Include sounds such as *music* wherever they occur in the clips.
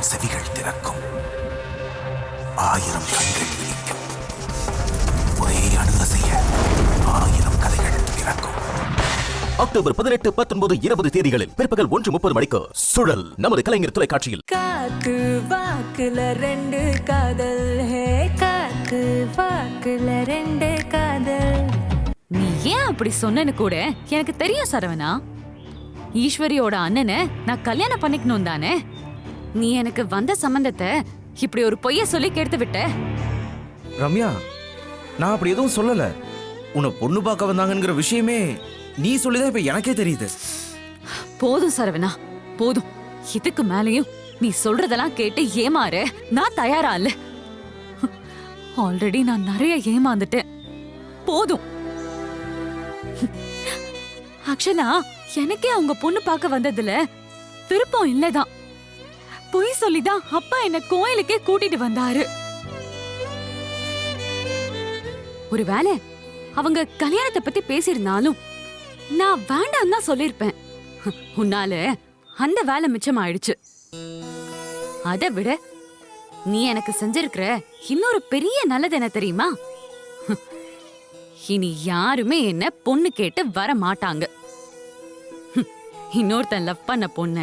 ஆயிரம் செவிகள் திறக்கும் ஆயிரம் கண்கள் விழிக்கும் ஒரே அணுகசைய ஆயிரம் கதைகள் பிறக்கும் அக்டோபர் பதினெட்டு பத்தொன்பது இருபது தேதிகளில் பிற்பகல் ஒன்று முப்பது மணிக்கு சுழல் நமது கலைஞர் தொலைக்காட்சியில். காக்கு வாக்குல ரெண்டு காதல். ஹே காக்கு வாக்குல ரெண்டு காதல். நீ ஏன் அப்படி சொன்னேன்னு கூட எனக்கு தெரியும் சரவணா. ஈஸ்வரியோட அண்ணனை நான் கல்யாணம் பண்ணிக்கணும் தானே? நீ எனக்கு வந்த சம்பந்தத்தை இப்படி ஒரு பொய்ய சொல்லி கெடுத்து விட்ட? ரம்யா நான் அப்படி எதுவும் சொல்லல. உன்னை பொண்ணு பார்க்க வந்தாங்கங்கிற விஷயமே நீ சொல்லிதான் இப்ப எனக்கே தெரியுது. போதும் சரவணா போதும். இதுக்கு மேலயும் நீ சொல்றதெல்லாம் கேட்டு ஏமாற நான் தயாரா இல்ல. ஆல்ரெடி நான் நிறைய ஏமாந்துட்டேன். போதும். ஆக்சுவலா எனக்கே அவங்க பொண்ணு பார்க்க வந்ததுல விருப்பம் இல்லதான். பொய் சொல்லிதான் அப்பா என்ன கோயிலுக்கே கூட்டிட்டு வந்தாரு. ஒருவேளை அவங்க கல்யாணத்தை பத்தி பேசியிருந்தாலும் நான் வேண்டாம் தான் சொல்லிருப்பேன் உன்னால அந்த வேலை மிச்சம் ஆயிடுச்சு அதை விட நீ எனக்கு செஞ்சிருக்கிற இன்னொரு பெரிய நல்லது என்ன தெரியுமா? இனி யாருமே என்ன பொண்ணு கேட்டு வர மாட்டாங்க இன்னொருத்தன் லவ் பண்ண பொண்ண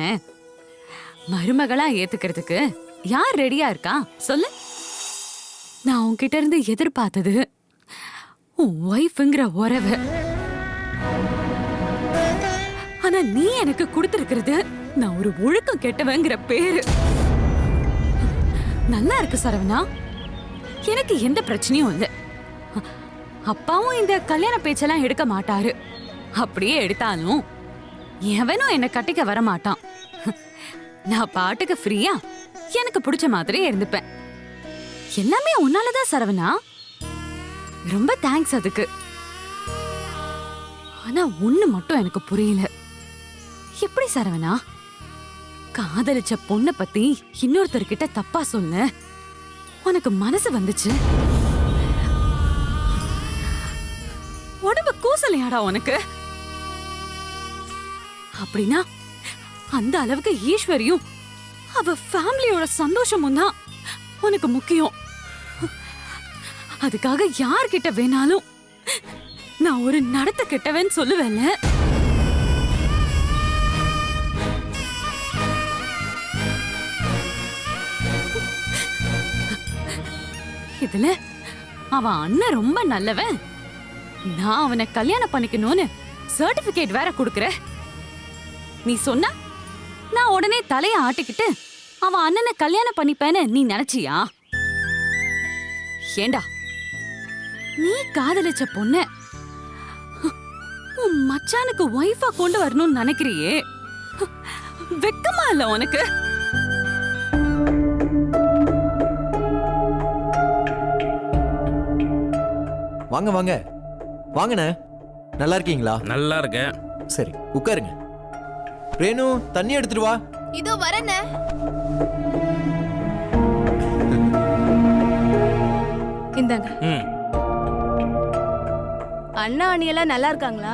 மருமகளா ஏத்துக்கிறதுக்கு யார் ரெடியா இருக்கா? சொல்லு. நான் உன்கிட்ட இருந்து எதிர்பார்த்தது உன் ஒய்ஃப்ங்கிற உறவு. ஆனா நீ எனக்கு கொடுத்திருக்கிறது நான் ஒரு ஒழுக்கம் கெட்டவங்கிற பேரு. நல்லா இருக்கு சரவணா. எனக்கு எந்த பிரச்சனையும் இல்லை. அப்பாவும் இந்த கல்யாண பேச்செல்லாம் எடுக்க மாட்டாரு. அப்படியே எடுத்தாலும் எவனும் என்னை கட்டிக்க வர மாட்டான் நான் பாட்டுக்கு ஃப்ரீயா? எனக்கு பிடிச்ச மாதிரி இருந்துப்பேன். எல்லாமே உன்னாலதான் சரவணா. ரொம்ப தேங்க்ஸ் அதுக்கு. ஆனா ஒண்ணு மட்டும் எனக்கு புரியல. எப்படி சரவணா? காதலிச்ச பொண்ண பத்தி இன்னொருத்தர்கிட்ட தப்பா சொல்ல உனக்கு மனசு வந்துச்சு? உடம்பு கூசலையாடா உனக்கு? அப்படின்னா அந்த அளவுக்கு ஈஸ்வரியும் அவ ஃபேமிலியோட சந்தோஷமும் தான் உனக்கு முக்கியம். அதுக்காக யார்கிட்ட வேணாலும் நான் ஒரு நடத்த கெட்டவன் சொல்லுவேன்ல. இதுல அவன் அண்ணன் ரொம்ப நல்லவன். நான் அவனை கல்யாணம் பண்ணிக்கணும்னு சர்டிபிகேட் வேற கொடுக்குற நீ சொன்னா நான் உடனே தலைய ஆட்டிக்கிட்டு அவன் அண்ணனை கல்யாணம் பண்ணிப்பேன்னு நீ நினைச்சியா? ஏண்டா நீ காதலிச்ச பொண்ண உன் மச்சானுக்கு ஒய்ஃபா கொண்டு வரணும்னு நினைக்கிறியே? வெக்கமா இல்ல உனக்கு? வாங்க வாங்க. வாங்கண்ணே. நல்லா இருக்கீங்களா? நல்லா இருக்கேன். சரி உட்காருங்க. ரேணு தண்ணி எடுத்துட்டு வா. இதோ வரேண்ணே. இந்தாங்க. ம். அண்ணா அண்ணியெல்லாம் நல்லா இருக்காங்களா?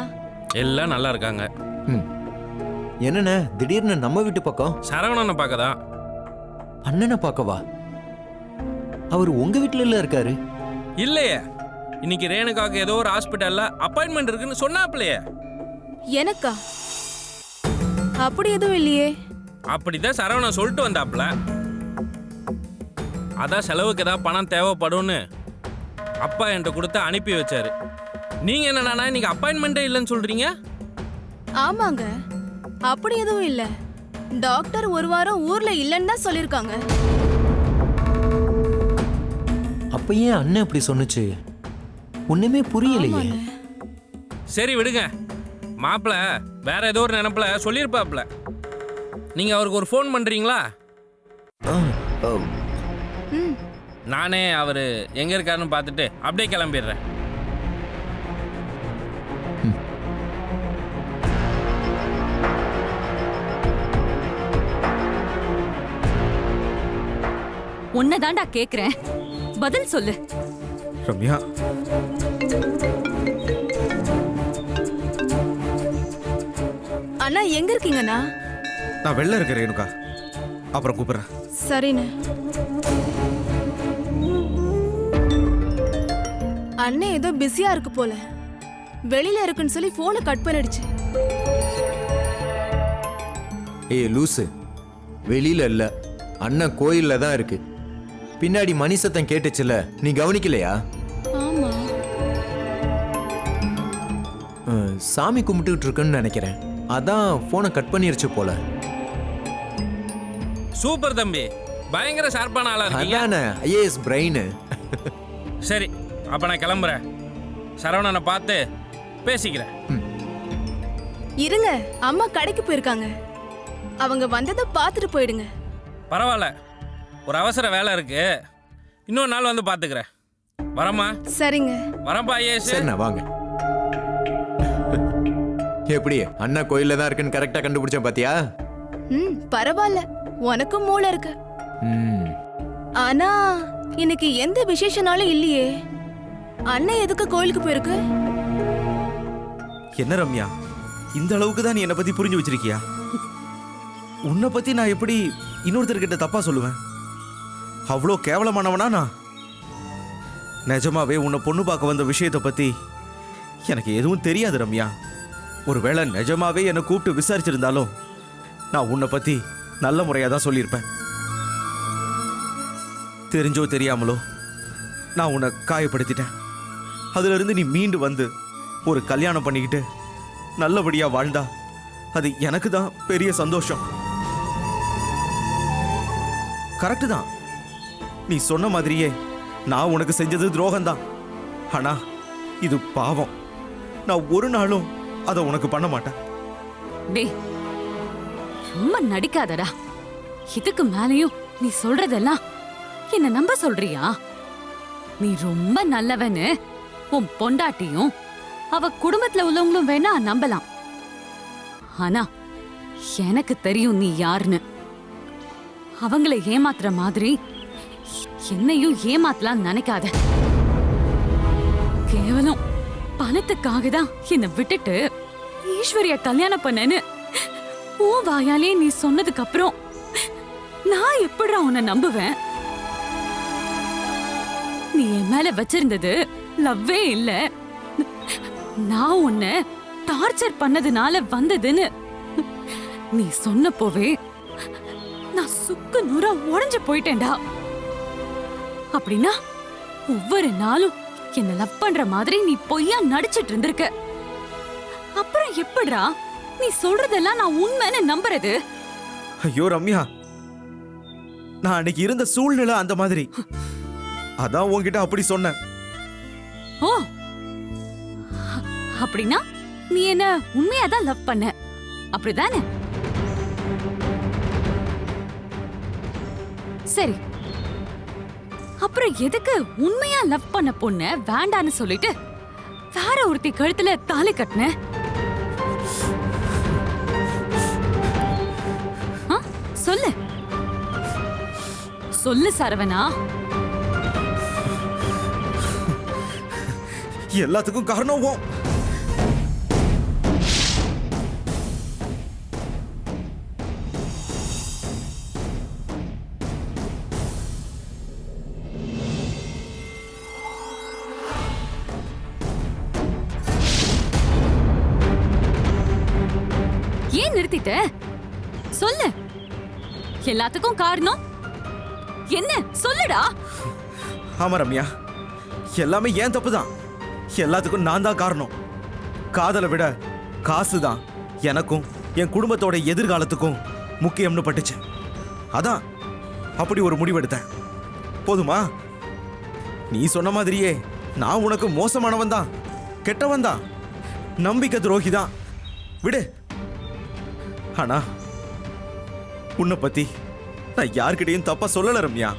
எல்லாம் நல்லா இருக்காங்க. ம். என்னண்ணே திடீர்னு நம்ம வீட்டு பக்கம்? சரவணனை பார்க்க தான் அண்ணனை பார்க்கவா? அவர் உங்க வீட்டுல இல்ல இருக்காரு. இல்லையே. இன்னைக்கு ரேணுகாவுக்கு ஏதோ ஒரு ஹாஸ்பிட்டல்ல அப்பாயின்மெண்ட் இருக்குன்னு சொன்னாப்லையே எனக்கா? அப்படி எதுவும் இல்லையே. அப்படிதான் சரவணன் சொல்லிட்டு வந்தாப்ல அதான் செலவுக்கு ஏதாவது பணம் தேவைப்படும்னு அப்பா என்கிட்ட கொடுத்து அனுப்பி வச்சாரு. நீங்க என்னடானா இன்னைக்கு அப்பாயின்மெண்ட்டே இல்லைன்னு சொல்றீங்க? ஆமாங்க. அப்படி எதுவும் இல்ல. டாக்டர் ஒரு வாரம் ஊர்ல இல்லைன்னு தான் சொல்லிருக்காங்க அப்ப ஏன் அண்ணன் அப்படி சொன்னுச்சு? ஒண்ணுமே புரியலையே. சரி விடுங்க. மாப்பிள வேற ஏதோ ஒரு நினப்புல சொல்லியிருப்பாப்ல நீங்க அவருக்கு ஒரு ஃபோன் ம் நானே அவர் எங்க இருக்காருன்னு பார்த்துட்டு அப்படியே கிளம்பிடுறேன். உன்னதாண்டா கேக்குறேன். பதில் சொல்லு. ரம்யா. எங்க இருக்கீங்கண்ணா? நான் வெளில இருக்கேன் ரேணுகா. அப்புறம் கூப்பிடுறேன். சரிண்ணே. அண்ணன் ஏதோ பிஸியா இருக்கு போல. வெளியில இருக்குன்னு சொல்லி போனை கட் பண்ணிடுச்சு. ஏய் லூசு. வெளியில இல்ல. அண்ணன் கோயில்ல தான் இருக்கு. பின்னாடி மணி சத்தம் கேட்டுச்சுல நீ கவனிக்கலையா? ஆமா. அஹ், சாமி கும்பிட்டுக்கிட்டு இருக்குன்னு நினைக்கிறேன். அதான் போனை கட் பண்ணிருச்சு போல. சூப்பர் தம்பி. பயங்கர ஷார்ப்பான ஆளா இருக்கீங்க. அதானே ஐஏஎஸ் பிரெயின் *laughs* சரி அப்ப நான் கிளம்புறேன். சரவணனை பார்த்து பேசிக்கிறேன். இருங்க அம்மா கடைக்கு போயிருக்காங்க. அவங்க வந்ததை பார்த்துட்டு போயிடுங்க. பரவாயில்ல. ஒரு அவசர வேலை இருக்கு. இன்னொரு நாள் வந்து பார்த்துக்கிறேன். வரமா சரிங்க. வரப்பா ஐஏஎஸ் சரிண்ணா வாங்க. எப்படி? அண்ணா கோயில்ல தான் இருக்குன்னு கரெக்டா கண்டுபிடிச்சேன் பாத்தியா? ம் பரவாயில்ல உனக்கும் மூளை இருக்கு. ம். ஆனா இன்னைக்கு எந்த விசேஷனாலும் இல்லையே. அண்ணன் எதுக்கு கோயிலுக்கு போயிருக்கு? என்ன ரம்யா? இந்த அளவுக்கு தான் நீ என்னை பத்தி புரிஞ்சு வச்சிருக்கியா? உன்னை பத்தி நான் எப்படி இன்னொருத்தர்கிட்ட தப்பா சொல்லுவேன்? அவ்வளோ கேவலமானவனா நான்? நிஜமாவே உன்னை பொண்ணு பார்க்க வந்த விஷயத்தை பத்தி எனக்கு எதுவும் தெரியாது ரம்யா. ஒருவேளை நிஜமாவே என்னை கூப்பிட்டு விசாரிச்சிருந்தாலும் நான் உன்னை பத்தி நல்ல முறையாக தான் சொல்லியிருப்பேன். தெரிஞ்சோ தெரியாமலோ நான் உன்னை காயப்படுத்திட்டேன். அதிலிருந்து நீ மீண்டு வந்து ஒரு கல்யாணம் பண்ணிக்கிட்டு நல்லபடியாக வாழ்ந்தா அது எனக்கு தான் பெரிய சந்தோஷம். கரெக்டு தான். நீ சொன்ன மாதிரியே நான் உனக்கு செஞ்சது துரோகம்தான். ஆனால் இது பாவம். நான் ஒரு நாளும் அதை உனக்கு பண்ண மாட்டேன். டேய் ரொம்ப நடிக்காதடா. இதுக்கு மேலயும் நீ சொல்றதெல்லாம் என்ன நம்ப சொல்றியா? நீ ரொம்ப நல்லவன்னு உன் பொண்டாட்டியும் அவ குடும்பத்துல உள்ளவங்களும் வேணா நம்பலாம். ஆனா எனக்கு தெரியும் நீ யாருன்னு. அவங்கள ஏமாத்துற மாதிரி என்னையும் ஏமாத்தலாம் நினைக்காத. கேவலம். பணத்துக்காக தான் என்னை விட்டுட்டு ஈஸ்வரிய கல்யாணம் பண்ணேன்னு உன் வாயாலே நீ சொன்னதுக்கு அப்புறம் நான் எப்படிடா உன்னை நம்புவேன்? நீ என் மேல வச்சிருந்தது லவ்வே இல்ல. நான் உன்னை டார்ச்சர் பண்ணதுனால வந்ததுன்னு நீ சொன்னப்போவே நான் சுக்கு நூறா உடஞ்சு போயிட்டேன்டா. அப்படின்னா ஒவ்வொரு நாளும் என்ன லவ் பண்ற மாதிரி நீ பொய்யா நடிச்சிட்டு இருந்திருக்க. அப்புறம் எப்படிடா? நீ சொல்றதெல்லாம் நான் உண்மைன்னு நம்புறது? ஐயோ ரம்யா. நான் அன்னைக்கு இருந்த சூழ்நிலை அந்த மாதிரி. அதான் உன்கிட்ட அப்படி சொன்னேன். ஓ. அப்படின்னா நீ என்ன உண்மையா தான் லவ் பண்ண? அப்படிதானே? சரி அப்புறம் எதுக்கு உண்மையா லவ் பண்ண பொண்ண வேண்டான்னு சொல்லிட்டு வேற ஒருத்தி கழுத்துல தாலி கட்டின? ஆ, சொல்லு. சொல்லு சரவணா. எல்லாத்துக்கும் காரணம் ஏன் நிறுத்திட்ட? சொல்லு. எல்லாத்துக்கும் காரணம்? என்ன? சொல்லுடா. ஆமா ரம்யா. எல்லாமே ஏன் தப்பு தான் எல்லாத்துக்கும் நான் தான் காரணம். காதலை விட காசு தான் எனக்கும் என் குடும்பத்தோட எதிர்காலத்துக்கும் முக்கியம்னு பட்டுச்சு. அதான் அப்படி ஒரு முடிவெடுத்தேன். போதுமா? நீ சொன்ன மாதிரியே நான் உனக்கு மோசமானவன் தான் கெட்டவன் தான். நம்பிக்கை துரோகி தான். விடு. ஆனா உன்னை பத்தி நான் யார்கிட்டையும் தப்பா சொல்லல ரம்யா.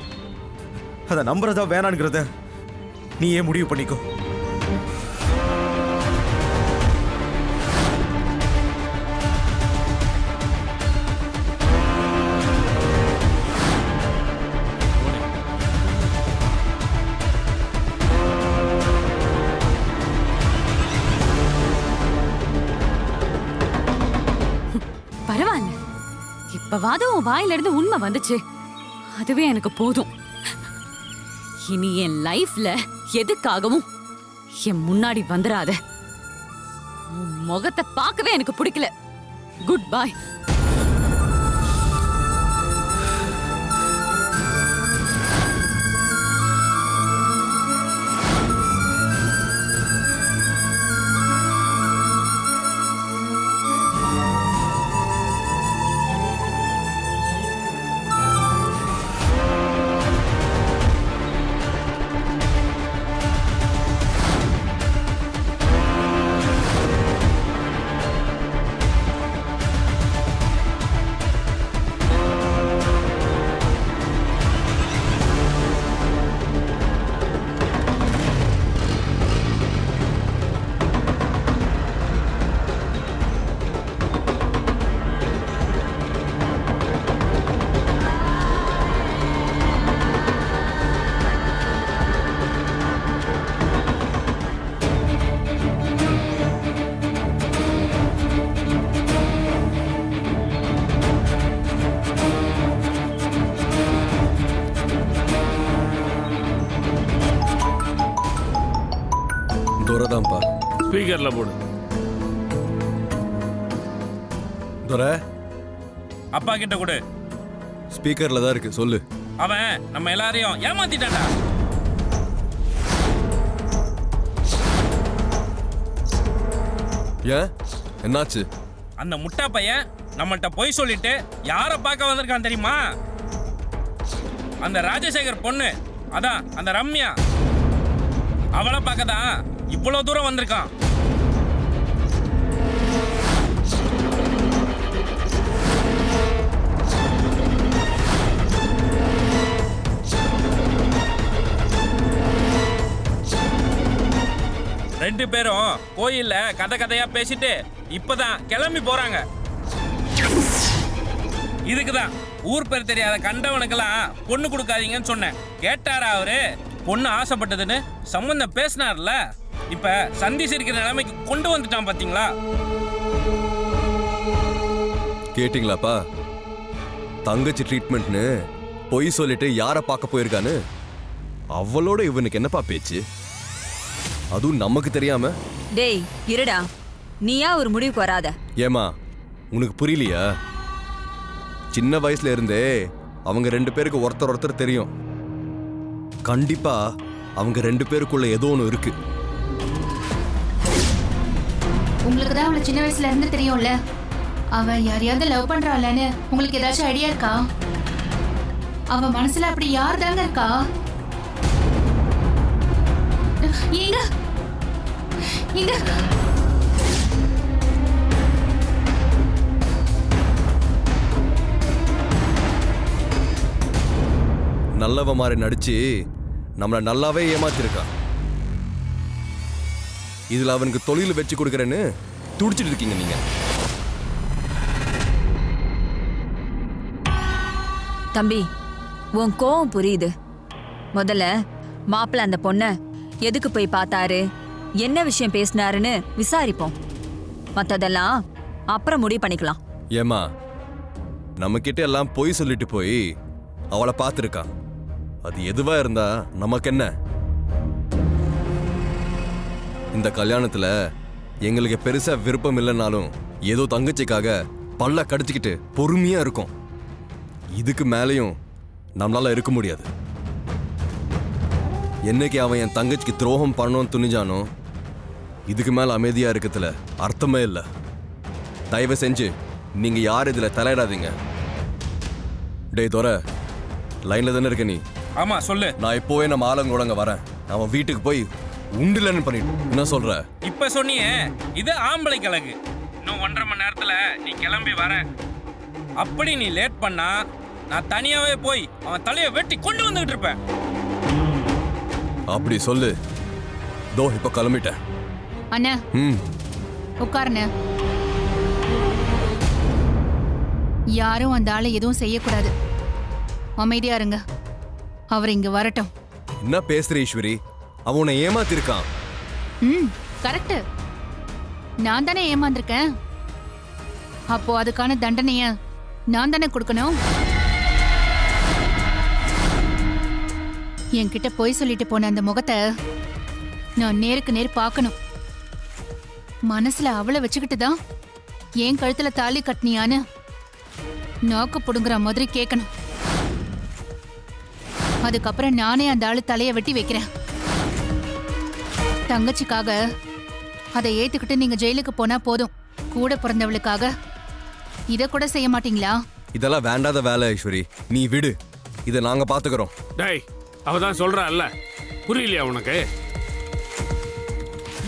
அதை நம்புறதா வேணாங்கிறத நீயே முடிவு பண்ணிக்கோ. பரவாயில்ல இப்ப உன் வாயிலிருந்து உண்மை வந்துச்சு. அதுவே எனக்கு போதும். இனி என் லைஃப்ல எதுக்காகவும் என் முன்னாடி வந்துடாத உன் முகத்தை பார்க்கவே எனக்கு பிடிக்கல. குட் பை ஸ்பீக்கர்ல போடு. துரை. அப்பா கிட்ட கொடு. ஸ்பீக்கர்ல தான் இருக்கு சொல்லு. அவன் நம்ம எல்லாரையும் ஏமாத்திட்டான்டா. ஏன்? என்னாச்சு? அந்த முட்டா பையன் நம்மள்ட்ட பொய் சொல்லிட்டு யாரை பார்க்க வந்திருக்கான் தெரியுமா? அந்த ராஜசேகர் பொண்ணு அதான் அந்த ரம்யா. அவளை பார்க்க தான் இவ்வளவு தூரம் வந்திருக்கான். ரெண்டு பேரும் கோயில்ல கதை கதையா பேசிட்டு இப்பதான் கிளம்பி போறாங்க. இதுக்குதான் ஊர் பேர் தெரியாத கண்டவனுக்கெல்லாம் பொண்ணு கொடுக்காதீங்கன்னு சொன்னேன். கேட்டாரா அவரு? பொண்ணு ஆசைப்பட்டதுன்னு சம்பந்தம் பேசினார்ல. இப்ப சந்தி இருக்கிற நிலைமைக்கு கொண்டு வந்துட்டான் பாத்தீங்களா? கேட்டிங்களாப்பா? தங்கச்சி ட்ரீட்மெண்ட்னு பொய் சொல்லிட்டு யாரை பார்க்க போயிருக்கான்னு? அவளோட இவனுக்கு என்னப்பா பேச்சு? அதுவும் நமக்கு தெரியாம? டேய் இருடா. நீயா ஒரு முடிவுக்கு வராத. ஏமா உனக்கு புரியலையா? சின்ன வயசுல இருந்தே அவங்க ரெண்டு பேருக்கு ஒருத்தர் ஒருத்தர் தெரியும். கண்டிப்பா அவங்க ரெண்டு பேருக்குள்ள ஏதோ ஒன்று இருக்கு. உங்களுக்கு தான் அவளை சின்ன வயசுல இருந்து தெரியும்ல. அவ யாரையாவது லவ் பண்றாளன்னு உங்களுக்கு ஏதாச்சும் ஐடியா இருக்கா? அவ மனசுல அப்படி யார் தாங்க இருக்கா? ஏங்க ஏங்க நல்லவ மாதிரி நடிச்சு நம்மளை நல்லாவே ஏமாத்திருக்கான் இதுல அவனுக்கு தொழில் வச்சு கொடுக்குறேன்னு துடிச்சிட்டு இருக்கீங்க நீங்க. தம்பி உன் கோவம் புரியுது. முதல்ல மாப்பிள்ள அந்த பொண்ண எதுக்கு போய் பார்த்தாரு? என்ன விஷயம் பேசினாருன்னு விசாரிப்போம். மத்ததெல்லாம் அப்புறம் முடிவு பண்ணிக்கலாம். ஏமா நம்ம கிட்ட எல்லாம் பொய் சொல்லிட்டு போய் அவளை பார்த்துருக்கான் அது எதுவா இருந்தா நமக்கு என்ன இந்த கல்யாணத்துல எங்களுக்கு பெருசா விருப்பம் இல்லைனாலும் ஏதோ தங்கச்சிக்காக பல்ல கடிச்சுக்கிட்டு பொறுமையா இருக்கும். இதுக்கு மேலேயும் நம்மளால இருக்க முடியாது. என்னைக்கு அவன் என் தங்கச்சிக்கு துரோகம் பண்ணணும்னு துணிஞ்சானோ இதுக்கு மேல அமைதியா இருக்கத்துல அர்த்தமே இல்லை. தயவு செஞ்சு நீங்க யார் இதுல தலையிடாதீங்க. டேய் தோர லைன்ல தானே இருக்க நீ? ஆமா சொல்லு. நான் இப்போவே நம்ம ஆலங்கூட அங்க வரேன் அவன் வீட்டுக்கு போய் உண்டுலன்னு பண்ணிட்டு என்ன சொல்ற? இப்ப சொன்னியே இது ஆம்பளை கிழக்கு இன்னும் ஒன்றரை மணி நேரத்துல நீ கிளம்பி வர. அப்படி நீ லேட் பண்ணா நான் தனியாவே போய் அவன் தலையை வெட்டி கொண்டு வந்துகிட்டு இருப்பேன். அப்படி சொல்லு. தோ இப்ப கிளம்பிட்டேன். அண்ணா. ம். உட்காருண்ண. யாரும் அந்த ஆளை எதுவும் செய்யக்கூடாது. அமைதியா இருங்க. அவர் இங்க வரட்டும். என்ன பேசுற ஈஸ்வரி? அவன் உன்னை ஏமாத்திருக்கான். ம் கரெக்ட் நான் தானே ஏமாந்திருக்கேன். அப்போ அதுக்கான தண்டனைய நான் தானே கொடுக்கணும்? என்கிட்ட பொய் சொல்லிட்டு போன அந்த முகத்தை நான் நேருக்கு நேர் பார்க்கணும். மனசுல அவளை வச்சுக்கிட்டு தான் என் கழுத்துல தாலி கட்டினியான்னு நாக்கு புடுங்குற மாதிரி கேட்கணும் அதுக்கப்புறம் நானே அந்த ஆளு தலைய வெட்டி வைக்கிறேன். தங்கச்சிக்காக அதை ஏத்துக்கிட்டு நீங்க ஜெயிலுக்கு போனா போதும். கூட பிறந்தவளுக்காக. இத கூட செய்ய மாட்டீங்களா? இதெல்லாம் வேண்டாத வேலை ஐஸ்வரி. நீ விடு. இதை நாங்க பாத்துக்கிறோம். டேய் அவ தான் சொல்றாள்ல புரியலையா உனக்கு?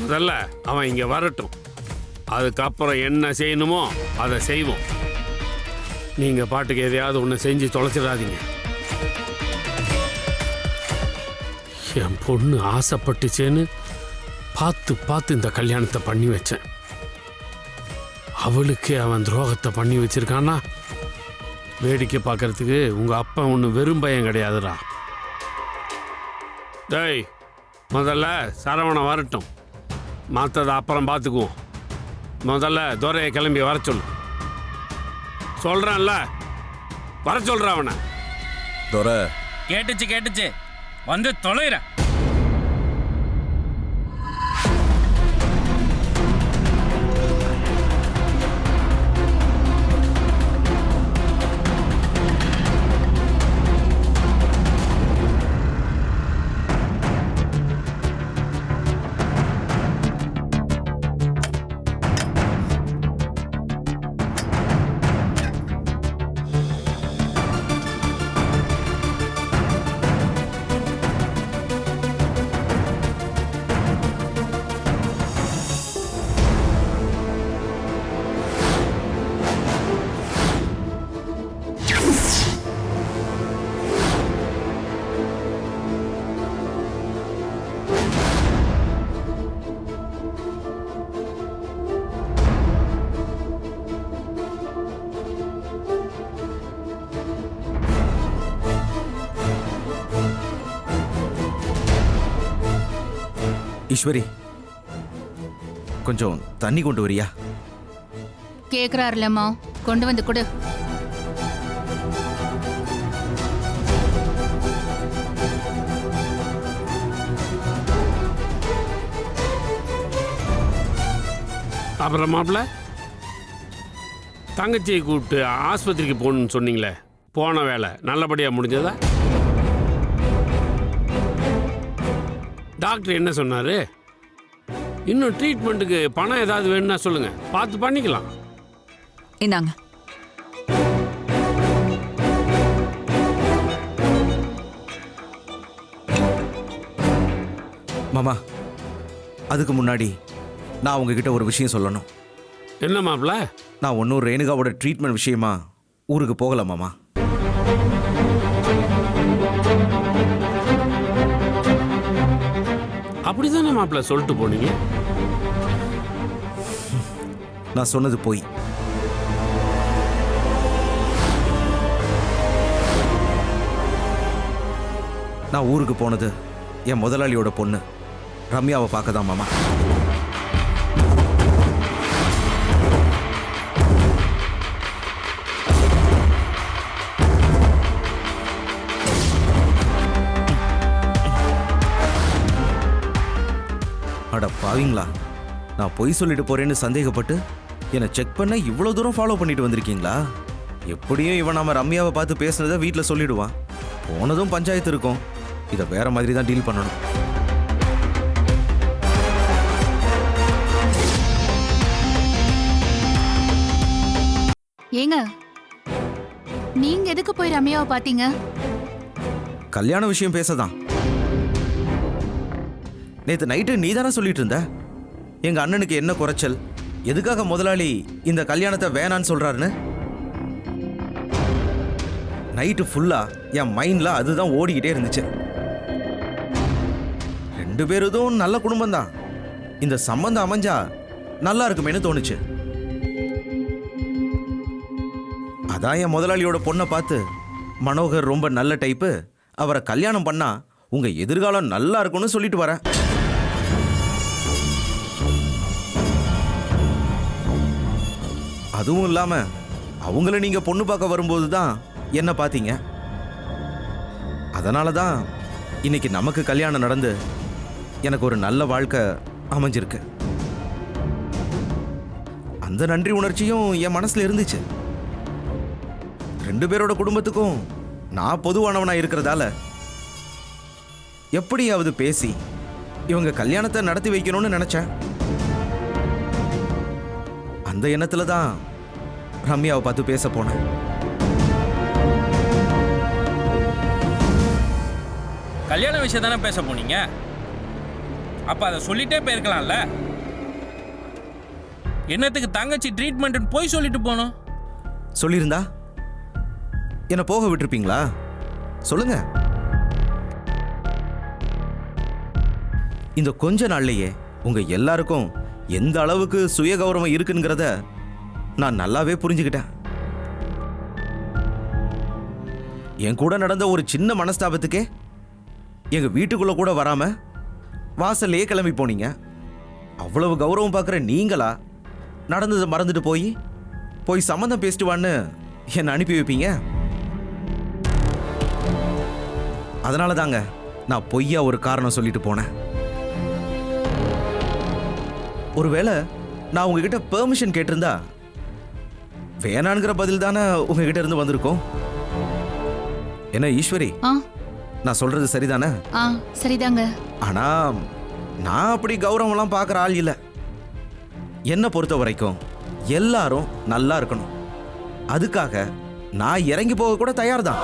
முதல்ல அவன் இங்க வரட்டும். அதுக்கப்புறம் என்ன செய்யணுமோ அதை செய்வோம். நீங்க பாட்டுக்கு எதையாவது ஒன்று செஞ்சு தொலைச்சிடாதீங்க. என் பொண்ணு ஆசைப்பட்டுச்சேன்னு பார்த்து பார்த்து இந்த கல்யாணத்தை பண்ணி வச்சேன். அவளுக்கே அவன் துரோகத்தை பண்ணி வச்சிருக்கானா வேடிக்கை பார்க்கறதுக்கு உங்க அப்பா ஒன்று வெறும் பயம் கிடையாதுடா. டேய் முதல்ல சரவணன் வரட்டும். மற்றதை அப்புறம் பார்த்துக்குவோம் முதல்ல துரையை கிளம்பி வர சொல்லு. சொல்கிறேன்ல வர சொல்கிறேன் அவனை. துரை. கேட்டுச்சு கேட்டுச்சு. வந்து தொலைகிறேன் ஈஸ்வரி கொஞ்சம் தண்ணி கொண்டு வரியா? கேக்குறாருலம்மா. கொண்டு வந்து கொடு. அப்புறம் மாப்பிள்ள தங்கச்சியை கூப்பிட்டு ஆஸ்பத்திரிக்கு போகணுன்னு சொன்னீங்களே போன வேலை நல்லபடியாக முடிஞ்சதா? டாக்டர் என்ன சொன்னார்? இன்னும் ட்ரீட்மெண்ட்டுக்கு பணம் ஏதாவது வேணும்னா சொல்லுங்கள் பார்த்து பண்ணிக்கலாம். இந்தாங்க. மாமா அதுக்கு முன்னாடி நான் உங்ககிட்ட ஒரு விஷயம் சொல்லணும். என்ன மாப்பிள்ள நான் ஒன்றும் ரேணுகாவோட ட்ரீட்மெண்ட் விஷயமா ஊருக்கு போகல மாமா. மாப்பிள்ள சொல்லிட்டு போனீங்க? நான் சொன்னது போய். நான் ஊருக்கு போனது என் முதலாளியோட பொண்ணு. ரம்யாவை பார்க்க தான் மாமா. பாவிங்களா? நான் பொய் சொல்லிட்டு போறேன்னு சந்தேகப்பட்டு என்னை செக் பண்ண இவ்வளோ தூரம் ஃபாலோ பண்ணிட்டு வந்திருக்கீங்களா? எப்படியும் இவன் நாம ரம்யாவை பார்த்து பேசுனதை வீட்டில் சொல்லிடுவான். போனதும் பஞ்சாயத்து இருக்கும். இதை வேற மாதிரி தான் டீல் பண்ணணும். ஏங்க நீங்க எதுக்கு போய் ரம்யாவை பாத்தீங்க கல்யாண விஷயம் பேசதான். நேற்று நைட்டு நீ தானே சொல்லிட்டு இருந்த? எங்கள் அண்ணனுக்கு என்ன குறைச்சல்? எதுக்காக முதலாளி இந்த கல்யாணத்தை வேணான்னு சொல்கிறாருன்னு நைட்டு ஃபுல்லாக என் மைண்டில் அதுதான் ஓடிக்கிட்டே இருந்துச்சு. ரெண்டு பேருதும் நல்ல குடும்பம் தான் இந்த சம்பந்தம் அமைஞ்சா நல்லா இருக்குமேனு தோணுச்சு. அதான் என் முதலாளியோட பொண்ணை பார்த்து மனோகர் ரொம்ப நல்ல டைப்பு அவரை கல்யாணம் பண்ணால் உங்கள் எதிர்காலம் நல்லா இருக்கும்னு சொல்லிட்டு வரேன். அதுவும் இல்லாமல் அவங்கள நீங்கள் பொண்ணு பார்க்க வரும்போது தான் என்ன பார்த்தீங்க? அதனால தான் இன்னைக்கு நமக்கு கல்யாணம் நடந்து எனக்கு ஒரு நல்ல வாழ்க்கை அமைஞ்சிருக்கு. அந்த நன்றி உணர்ச்சியும் என் மனசில் இருந்துச்சு. ரெண்டு பேரோட குடும்பத்துக்கும் நான் பொதுவானவனாக இருக்கிறதால எப்படியாவது பேசி இவங்க கல்யாணத்தை நடத்தி வைக்கணும்னு நினச்சேன். அந்த எண்ணத்துல தான் ரம்யாவை பார்த்து பேச போனேன். கல்யாண விஷயம் தானே பேச போனீங்க? அப்ப அதை சொல்லிட்டே போயிருக்கலாம்ல? என்னத்துக்கு தங்கச்சி ட்ரீட்மெண்ட் போய் சொல்லிட்டு போனோம் சொல்லியிருந்தா? என்னை போக விட்டுருப்பீங்களா? சொல்லுங்க. இந்த கொஞ்ச நாள்லயே உங்க எல்லாருக்கும் எந்த அளவுக்கு சுய கௌரவம் இருக்குங்கிறத நான் நல்லாவே புரிஞ்சுக்கிட்டேன். என் கூட நடந்த ஒரு சின்ன மனஸ்தாபத்துக்கே எங்கள் வீட்டுக்குள்ளே கூட வராமல் வாசல்லையே கிளம்பி போனீங்க. அவ்வளவு கௌரவம் பார்க்குற நீங்களா? நடந்ததை மறந்துட்டு போய் போய் சம்மந்தம் பேசிட்டு வான்னு என்னை அனுப்பி வைப்பீங்க? அதனால தாங்க நான் பொய்யா ஒரு காரணம் சொல்லிட்டு போனேன். ஒருவேளை நான் உங்ககிட்ட பெர்மிஷன் கேட்டிருந்தா வேணான்கிற பதில் தானே உங்ககிட்ட இருந்து வந்திருக்கோம்? என்ன ஈஸ்வரி? ஆ. நான் சொல்றது சரிதானே? ஆ சரிதாங்க. ஆனா நான் அப்படி கௌரவம்லாம் பார்க்குற ஆள் இல்லை. என்னை பொறுத்த வரைக்கும் எல்லாரும் நல்லா இருக்கணும். அதுக்காக நான் இறங்கி போக கூட தயார் தான்